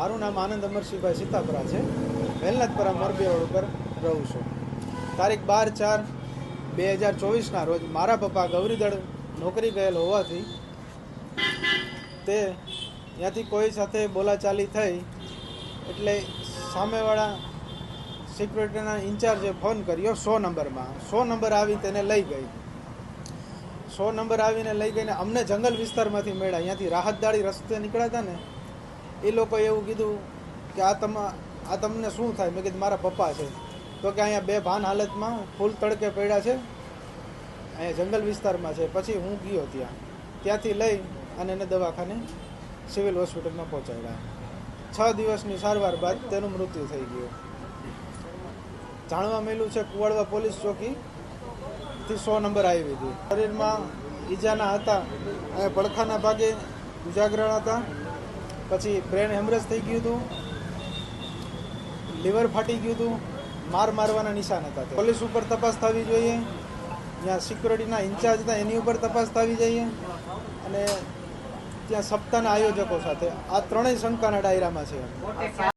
મારું નામ આનંદ અમરસિંહભાઈ સીતાપરા છે. વેલનાથપરા મોરબી રોડ ઉપર રહું છું. તારીખ બાર ચાર બે હજાર ચોવીસના રોજ મારા પપ્પા ગૌરીદળ નોકરી ગયેલ હોવાથી તે ત્યાંથી કોઈ સાથે બોલાચાલી થઈ એટલે સામેવાળા સિક્યુરિટીના ઇન્ચાર્જે ફોન કર્યો સો નંબરમાં. સો નંબર આવી તેને લઈ ગઈ. સો નંબર આવીને લઈ ગઈને અમને જંગલ વિસ્તારમાંથી મળ્યા. અહીંયાથી રાહતદાળી રસ્તે નીકળ્યા હતા ને એ લોકોએ એવું કીધું કે આ તમ, આ તમને શું થાય? મેં કીધું, મારા પપ્પા છે. તો કે અહીંયા બે ભાન હાલતમાં ફૂલ તડકે પડ્યા છે. અહીંયા જંગલ વિસ્તારમાં છે. પછી હું ગયો ત્યાં. ત્યાંથી લઈ અને એને દવાખાને સિવિલ હોસ્પિટલમાં પહોંચાડ્યા. છ દિવસની સારવાર બાદ તેનું મૃત્યુ થઈ ગયું. જાણવા મળ્યું છે, કુવાડવા પોલીસ ચોકી થી સો નંબર આવી હતી. શરીરમાં ઈજાના હતા. અને પડખાના ભાગે ઉજાગરણ હતા. પછી બ્રેન હેમરેજ થઈ ગયું હતું. લીવર ફાટી ગયું હતું. માર મારવાના નિશાન હતા પોલીસ ઉપર તપાસ થવી જોઈએ. ત્યાં સિક્યુરિટીના ઇન્ચાર્જ હતા એની ઉપર તપાસ થવી જોઈએ. અને ત્યાં સપ્તાહના આયોજકો સાથે. આ ત્રણેય શંકાના ડાયરામાં છે.